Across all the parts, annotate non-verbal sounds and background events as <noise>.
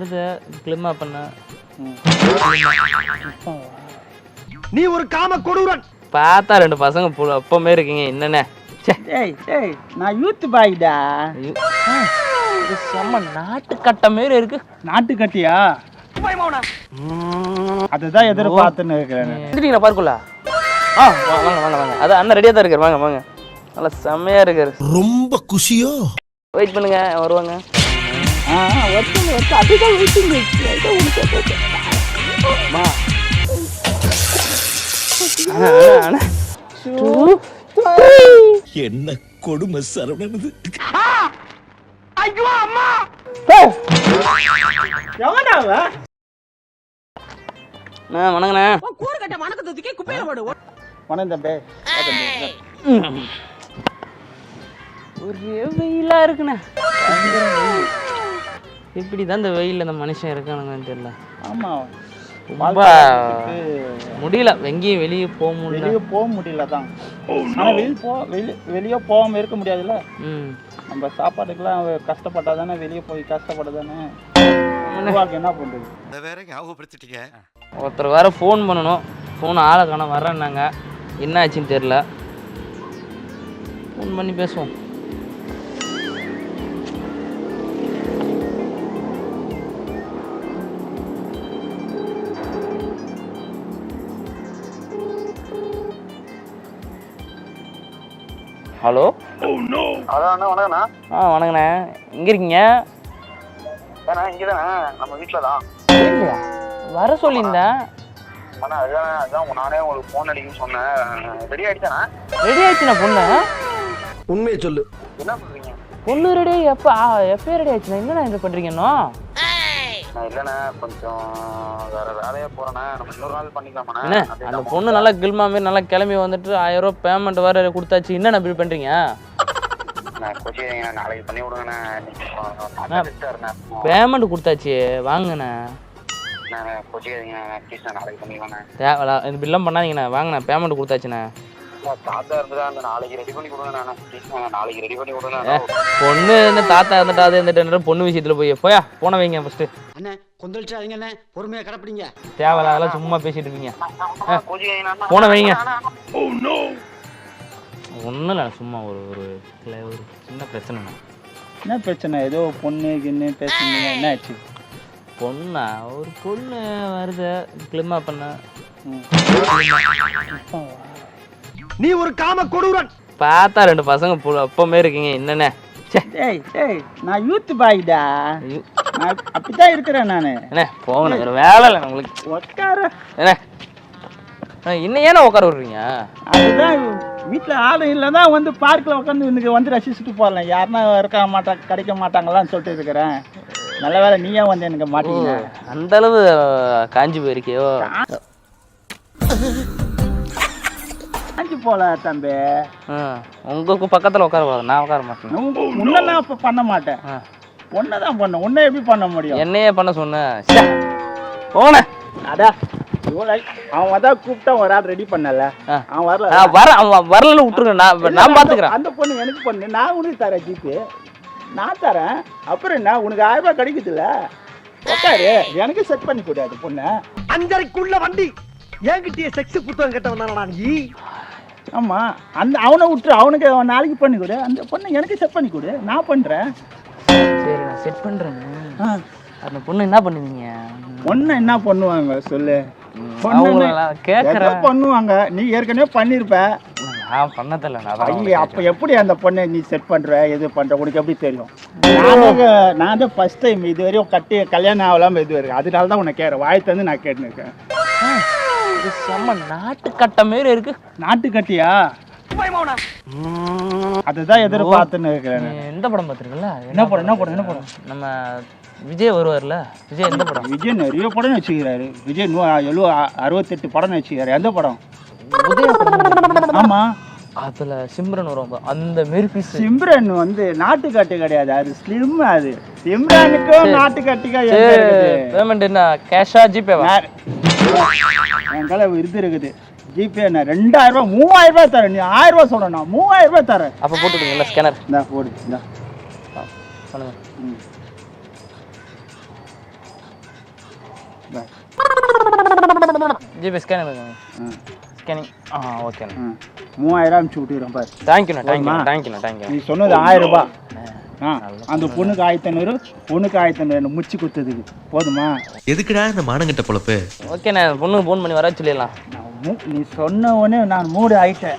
வருது கிளிமா பண்ண. நீ ஒரு காம கொடூரன். பார்த்தா ரெண்டு பசங்க புல- எப்பவுமே இருக்கீங்க என்னென்ன ச்சே. டேய் டேய் நான் யூத் பாய்டா செம்ம நாட்டு கட்ட மாரி இருக்கு. நாட்டு கட்டியா? அதுதான் எதிர்பார்த்துன்னு இருக்கிறேன். வந்துட்டீங்களா பார்க்குள்ள ஆ வா- வாங்க வாங்க வாங்க. அது அண்ணன் ரெடியாக தான் இருக்காரு. வாங்க வாங்க. நல்லா செம்மையா இருக்காரு. ரொம்ப குஷியோ. வெயிட் பண்ணுங்க வருவாங்க. ஆ ஒருத்தங்க ஒருத்தர் அதுதான் அண்ணா, அண்ணா. என்ன கொடுமை சரவணனது எவனாவ அண்ணா வணங்கண்ணே வணக்கம் தம்பி. ஒரே வெயிலா இருக்குண்ணே. எப்படி தான் இந்த வெயில்ல இந்த மனுஷன் இருக்கானுங்கன்னு தெரியல. ஆமா. ரொம்ப முடியல. எங்கேயும் வெளியே போக முடியல. வெளியே போக முடியல தான். ஆனா வெளியே போ வெளியே வெளியே போகாம இருக்க முடியாதுல்ல? ம். நம்ம சாப்பாட்டுக்கெல்லாம் கஷ்டப்பட்டா தானே வெளியே போய் கஷ்டப்பட தானே? என்ன பண்றது? அதை வேற ஞாபகப்படுத்திட்டீங்க? ஒருத்தர் வேற ஃபோன் பண்ணணும். ஃபோன் ஆளை காண வர்றேன்னாங்க. என்ன ஆச்சுன்னு தெரில ஃபோன் பண்ணி பேசுவோம். ஹலோ? அதான் அண்ணா வணக்கண்ணா. ஆ வணக்கண்ணே. எங்கே இருக்கீங்க? ஏண்ணா இங்கே தானே நம்ம வீட்டில் தான் வர சொல்லியிருந்தேன். அண்ணா அதுதான் அதான் நானே உங்களுக்கு ஃபோன் அடிக்குன்னு சொன்னேன். ரெடி ஆகிடுச்சாண்ணா ரெடி ஆயிடுச்சுண்ணா பொண்ணு. உண்மையை சொல்லு. என்ன பண்ணுறீங்க பொண்ணு ரெடி எப்போ எப்போ ரெடி ஆயிடுச்சுண்ணா. என்னண்ணா இது பண்ணுறீங்க இன்னும்? நான் இல்லைண்ணே கொஞ்சம் வேற வேலையாக போகிறேண்ணே நம்ம இன்னொரு நாள் என்ன? பண்ணிக்கலாமாண்ணே அந்த பொண்ணு நல்லா கில்மா மாரி நல்லா கிளம்பி வந்துட்டு ஆயிரம் பேமெண்ட் வேற கொடுத்தாச்சு. என்னண்ணா நான் கொச்சிங்க நாளைக்கு பண்ணி விடுங்கண்ணே. பேமெண்ட் கொடுத்தாச்சு. வாங்கண்ணே. தேவையில்ல. இந்த பில்லம் பண்ணாதீங்கண்ணே. வாங்கண்ணே பேமெண்ட் கொடுத்தாச்சுண்ணே. தாத்தா இருந்துடா அந்த நாளைக்கு ரெடி பண்ணி நாளைக்கு ரெடி இந்த தாத்தா இருந்துட்டா அது இருந்துட்டு பொண்ணு விஷயத்துல போய்? போயா போன வைங்க ஃபர்ஸ்ட் அண்ணே கொந்தளிச்சாதீங்க அண்ணே. பொறுமையா கடைப்பிடிங்க தேவையில்ல அதெல்லாம் சும்மா பேசிட்டு இருக்கீங்க போன வைங்க. ஒன்றும் இல்லை சும்மா ஒரு ஒரு இல்ல, ஒரு சின்ன பிரச்சனைண்ணா என்ன பிரச்சனை? ஏதோ பொண்ணு கிண்ணு பேசுனீங்க என்ன ஆச்சு? பொண்ணா? ஒரு பொண்ணு வருது. கிளிமா பண்ண. நீ ஒரு காம கொடூரன். பார்த்தா ரெண்டு பசங்க புல- எப்பவுமே இருக்கீங்க என்னென்ன டேய் டேய் நான் யூத் பாய்டா அப்படித்தான் இருக்கிறேன் நான். என்ன போகணும் ஒரு வேலை இல்லை உங்களுக்கு. உட்கார. என்ன இன்னும் ஏன்னா உட்கார விடுறீங்க? அதுதான் வீட்டில் ஆளும் இல்லை தான் வந்து பார்க்கில் உட்காந்து இன்னைக்கு வந்து ரசிச்சுட்டு போகலாம் யாருன்னா இருக்க மாட்டாங்க கிடைக்க மாட்டாங்களான்னு சொல்லிட்டு இருக்கிறேன். நல்ல வேலை நீயே வந்து எனக்கு மாட்டீங்க அந்த அளவு காஞ்சி போயிருக்கியோ? போல தம்பி. உங்களுக்கு பக்கத்துல உட்கார கூடாது. நான் உட்கார மாட்டேன். முன்ன நான் இப்போ பண்ண மாட்டேன். ஒன்றை தான் பண்ண உன்னை எப்படி பண்ண முடியும்? என்னையே பண்ண சொன்னேன் போனேன். அடா அவன் அதான் கூப்பிட்டா ஒரு ஆள் ரெடி பண்ணல. அவன் வரல. நான் வர அவன் வரலன்னு விட்டுருங்க. நான் நான் பாத்துக்கிறேன். அந்த பொண்ணு எனக்கு பண்ணு. நான் உனக்கு தரேன் ஜிபே நான் தரேன். அப்புறம் என்ன? உனக்கு ஆயிரம் ரூபாய் கிடைக்குதுல்ல? உட்காரு. எனக்கு செட் பண்ணி கொடு அது பொண்ணை. அஞ்சரைக்குள்ள வண்டி. என்கிட்டயே செக்ஸ் புத்தகம் கேட்டவன் நீ? ஆமா அந்த அவனை விட்டு அவனுக்கு அவன் நாளைக்கு பண்ணி கொடு. அந்த பொண்ணை எனக்கு செட் பண்ணி கொடு நான் பண்றேன். சரி நான் செட் பண்றேன். அந்த பொண்ணு என்ன பண்ணுவீங்க? பொண்ணை என்ன பண்ணுவாங்க சொல்லு. பண்ணுவாங்க. நீ ஏற்கனவே பண்ணிருப்ப. நான் பண்ணதில்ல ஐயே அப்ப எப்படி அந்த பொண்ணை நீ செட் பண்ற? எது பண்ற? உனக்கு எப்படி தெரியும்? நான் தான் ஃபர்ஸ்ட் டைம் இது வரையும் கட்டி கல்யாணம் ஆகலாம இது வரைக்கும் அதனால தான் உன்னை கேட்கறேன். வாய் தந்து நான் கேட்டுருக்கேன். இது செம்ம நாட்டு கட்ட மாரி இருக்கு. நாட்டு கட்டியா? அதுதான் எதிர்பார்த்துன்னு இருக்கிறேன் எந்த படம் பார்த்துருக்கல என்ன படம் என்ன படம் என்ன படம்? நம்ம விஜய் வருவார்ல? விஜய் எந்த படம்? விஜய் நிறைய படம் வச்சுக்கிறாரு. விஜய் நூ எழுவ அறுபத்தெட்டு படம் வச்சுக்கிறாரு. எந்த படம்? உதய படம். ஆமா. அதுல சிம்ரன் வரும் அந்த மாரி பீஸ் சிம்ரன் வந்து நாட்டு கட்டு கிடையாது. அது ஸ்லிம் அது. சிம்ரனுக்கும் நாட்டு கட்டிக்கா எங்க இருக்குது? பேமெண்ட் என்ன? கேஷா நான்- என் கையில இது இருக்குது. ஜிபே நான் மூவாயிரம் ரூபாய் தரேன். நீ ஆயிரம் ரூபாய் சொல்லணும் மூவாயிரம் ரூபாய் தரேன். அப்ப போட்டு விடுங்களா ஸ்கேனர் இந்தா போடு இந்தா. பண்ணுங்க ம். ஜிபே ஸ்கேன் இருக்குங்க ஸ்கேனிங் ஆ ஓகேண்ணா மூவாயிரம் அனுப்பிச்சு விட்டுக்கிறேன் பாரு. தேங்க்யூண்ணா தேங்க்யூண்ணா? தேங்க்யூண்ணா தேங்க்யூ நீ சொன்னது ஆயிரம் ரூபாய். ஆ அந்த பொண்ணுக்கு ஆயிரத்தி ஐநூறு பொண்ணுக்கு ஆயிரத்தி ஐநூறு முச்சு கொடுத்ததுக்கு போதுமா? எதுக்குடா இந்த மானங்கட்ட பொழப்பு? ஓகேண்ணா பொண்ணுக்கு ஃபோன் பண்ணி வர சொல்லிடலாம். நான் நீ சொன்ன உடனே நான் மூடு ஆயிட்டேன்.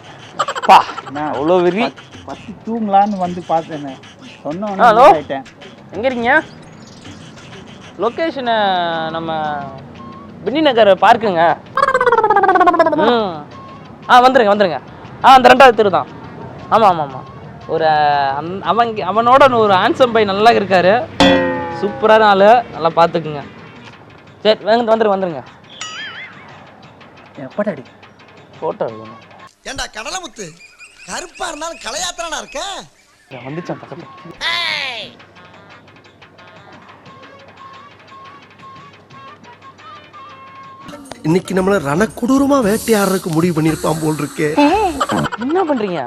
பா நான் அவ்வளோ விரி பத்து தூங்கலான்னு வந்து பார்த்தேன். சொன்ன உடனே ஹலோ? ஆயிட்டேன். எங்கே இருக்கீங்க? லொக்கேஷனை நம்ம பின்னி நகர் பார்க்குங்க. <laughs> ம். ஆ வந்துருங்க வந்துருங்க. ஆ அந்த ரெண்டாவது தெரு தான். ஆமாம் ஆமாம் ஆமாம் ஒரு அந் அவங்க அவனோட ஒரு ஆன்சம் பை நல்லா இருக்காரு. சூப்பரான ஆள். நல்லா பார்த்துக்குங்க சரி வந்து வந்துருங்க வந்துருங்க. எப்படாடி ஃபோட்டோ எடுக்கணும் ஏண்டா கடலமுத்து கருப்பா இருந்தாலும் கலையாத்திரனா இருக்க? வந்துச்சான் பக்கத்தில். இன்னைக்கு நம்மள ரணக்கொடூரமா வேட்டையாடுறதுக்கு முடிவு பண்ணிருப்பான் போல் இருக்கே. என்ன பண்ணுறீங்க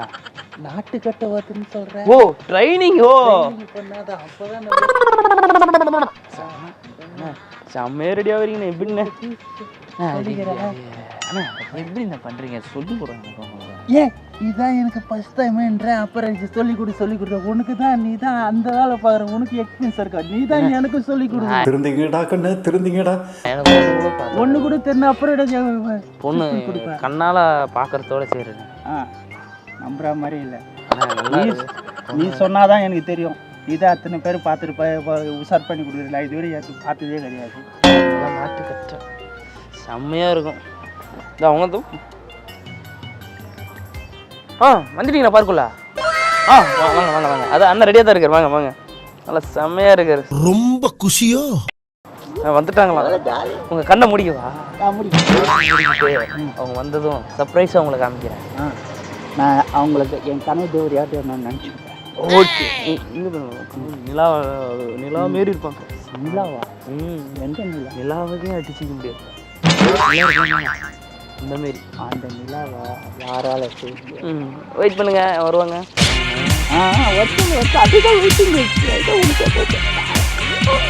நாட்டு கட்ட வாத்துன்னு சொல்றேன் ஓ ட்ரைனிங் ஓ. பண்ணாத அப்பதான் செம்மையா ரெடியாக வரீங்கண்ணே எப்படிண்ணே அண்ணா எப்படிண்ணே பண்ணுறீங்க சொல்லி கொடுங்க ஏன் இதான் எனக்கு ஃபர்ஸ்ட் டைம்ன்றேன் அப்புறம் சொல்லி கொடு சொல்லி கொடுத்த உனக்கு தான் நீ தான் அந்த வேலை பார்க்குற உனக்கு எக்ஸ்பீரியன்ஸ் இருக்கா? நீ தான் எனக்கு சொல்லி கொடு. திருந்திங்கடா கண்ணு திருந்திங்கடா. எனக்கு ஒண்ணு கூட தெரிஞ்ச அப்புறம் பொண்ணு. கண்ணால பார்க்கறதோட சரிங்க. ஆ. நம்புற மாதிரி இல்லை. நீ. நீ சொன்னாதான் எனக்கு தெரியும். இதை அத்தனை பேர் பார்த்துட்டு உஷார் பண்ணி கொடுக்குறல இதுவரை எனக்கு பார்த்ததே கிடையாது. நல்லா நாட்டு கச்சா. செம்மையா இருக்கும். இந்த அவங்க தூ ஆ வந்துட்டீங்களா பார்க்குள்ள ஆ வா- வாங்க வாங்க வாங்க. அதான் அண்ணன் ரெடியாக தான் இருக்கார். வாங்க வாங்க. நல்லா செம்மையா இருக்காரு. ரொம்ப குஷியோ? வந்துட்டாங்களா? உங்க கண்ணை முடிக்கவா? அவங்க வந்ததும் சர்ப்ரைஸாக உங்களை காமிக்கிறேன். ஆ. நான் அவங்களுக்கு என் கனவு தேவர் யார்ட்டு நான் நினச்சிக்கிறேன் ஓகே நிலா நிலா மாரி இருப்பாங்க. நிலாவா? ம். எந்த நிலா? நிலாவையும் அடிச்சுக்க முடியாது. இந்த மாரி. அந்த நிலாவா? யாரால ம். வெயிட் பண்ணுங்க வருவாங்க. ஆ ஒருத்தர் ஒருத்தர் அதுதான் வெயிட்டிங்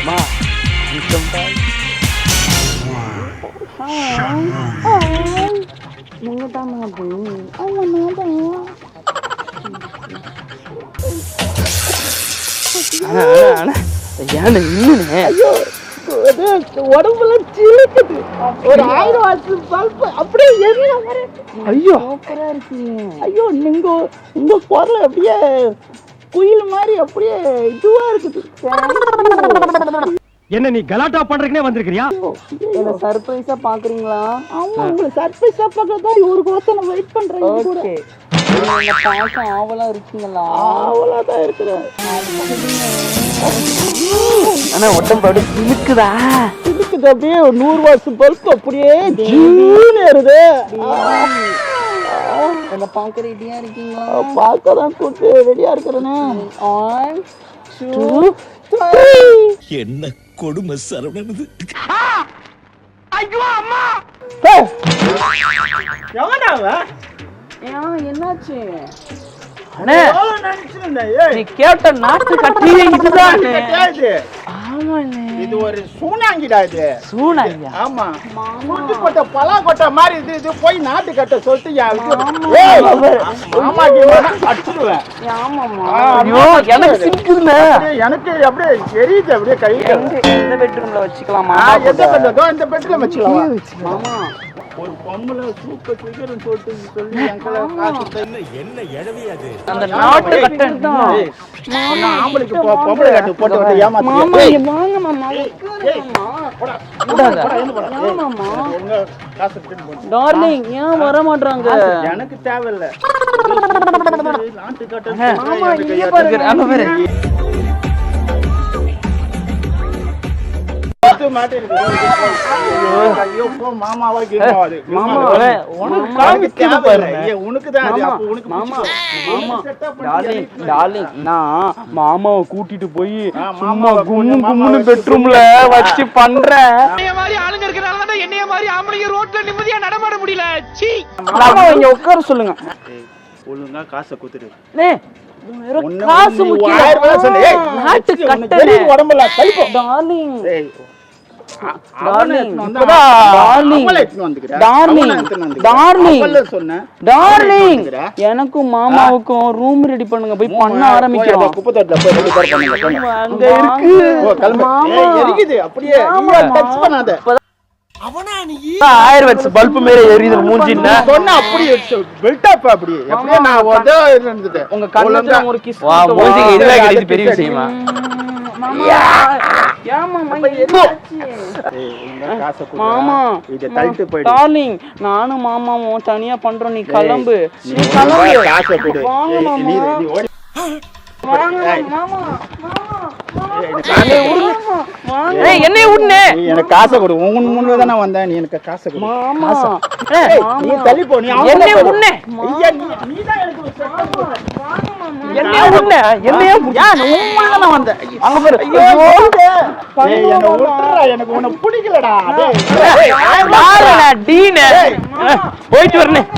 மா நிச்சயம் பாய் அண்ணா, அண்ணா, அண்ணா. ஏண்ணே, இன்னுண்ணே. உடம்புல சிலுக்குது ஒரு ஆயிரம் வாட்ஸ் பல்ப் அப்படியே எரிய ஐயோ ஐயோ நீங்க உங்க குரல் அப்படியே குயில் மாதிரி அப்படியே இதுவா இருக்குது என்ன நீ கலாட்டா பண்றதுக்குனே வந்திருக்கிறியா? என்ன சர்ப்ரைஸா பாக்குறீங்களா? ஆமா உங்களை சர்ப்ரைஸா தான் இவருக்கு கோசம் வெயிட் பண்றேன் ஓகே பார்க்க ஆவலா இருக்கீங்களா? ஆவலா தான் இருக்கிறேன். அண்ணா உடம்பு அப்படியே சிலுக்குதா இதுக்கு அப்படியே ஒரு நூறு வருஷம் பல்ப் அப்படியே ஜூன் ஏறுது. என்ன பார்க்க ரெடியா இருக்கீங்களா? பார்க்க தான் கூட்டு ரெடியா இருக்கிறேனே. ஒன் டூ என்ன கொடுமை சரவணனது. என்னாச்சு? அண்ணே. நீ கேட்ட நாட்டு கட்டி இதுதானே. இது ஒரு சூனாங்கிடா இது. சூனாங்க ஆமா. சுட்டு கொட்டை பலா கொட்டை மாதிரி இது இது போய் நாட்டு கட்ட சொல்லிட்டு என் இது- ஏய், ஆமாடி, வேணா அடிச்சிடுவேன். ஆ, ஐயோ எனக்கு அப்படியே எனக்கு அப்படியே எரியுது அப்படியே கை எந்த பெட்ரூம்ல வச்சுக்கலாமா? எந்த இதோ இந்த பெட்ல வச்சுக்கலாம்? ஒரு பொம்பளை சூப்பர் சிகரம் சொல்லிட்டு சொல்லி என் கையில காசு தந்து- அந்த நாட்டு கட்டை ஏய், சொன்னா ஆம்பளைக்கு பொம்பளை கட்டு போட்டு வந்து ஏமாத்து காசு எடுத்துட்டு போ. டார்லிங் ஏன் வர மாட்டாங்க எனக்கு தேவையில்ல நாட்டு ஐயோ போ மாமாவா கீமாவாது மாமா உனக்கு காமிக்குது பாரு உனக்கு தான் அது அப்போ உனக்கு மாமா மாமா டார்லிங் டார்லிங் நான் மாமாவை கூட்டிட்டு போய் சும்மா கும்மு கும்முன்னு பெட்ரூம்ல வச்சு பண்றேன் என்னைய மாதிரி ஆளுங்க இருக்கறனால தான் என்னைய மாதிரி ஆம்பளைங்க ரோட்ல நிம்மதியா நடமாட முடியல சீ மாமா இங்க உட்கார சொல்லுங்க ஒழுங்கா காசை ஒண்ணு காசு முக்கியம் நாட்டு உனக்கு கட்டை தெரியுது உடம்புல கழிப்போம் டார்லிங் ஏய் டார்லிங் இப்பதான் டார்லிங் டார்லிங் டார்லிங் சொன்னேன் டார்லிங் எனக்கும் மாமாவுக்கும் ரூம் ரெடி பண்ணுங்க. போய் பண்ண ஆரம்பிக்கிறோம். பண்ணாத. ஆயிரம் பல்பு மாரி எரியுது மூஞ்சின்னா. சொன்ன அப்படியே பெல்டாப் அப்படியே. எப்படியே நான் வந்து இருந்துட்டேன் உங்க கண்ணுல ஒரு கிஸ் வா மூஞ்சிக்கு இதுவே கிடைச்சு பெரிய விஷயமா. மாமா. இதை தள்ளிட்டு போயிடு. டார்லிங் நானும் மாமாவும் தனியா பண்றோம். நீ கிளம்பு. நீ கிளம்பு. காசை கொடு. நீ ஓடி. என்னைய விடுனே. நீ எனக்கு காசை கொடு. உன் முன்பு தானே வந்தேன். நீ எனக்கு காசை கொடு. மாமா. நீ தள்ளி போ. நீ. விடுனே. ஐயா, நீ- எனக்கு போடுற. என்னைய என்னைய ஏன். அங்க பாரு. என்னை விட்டுறா, எனக்கு உன்னை பிடிக்கலடா. டீனு. போயிட்டு வரணும்.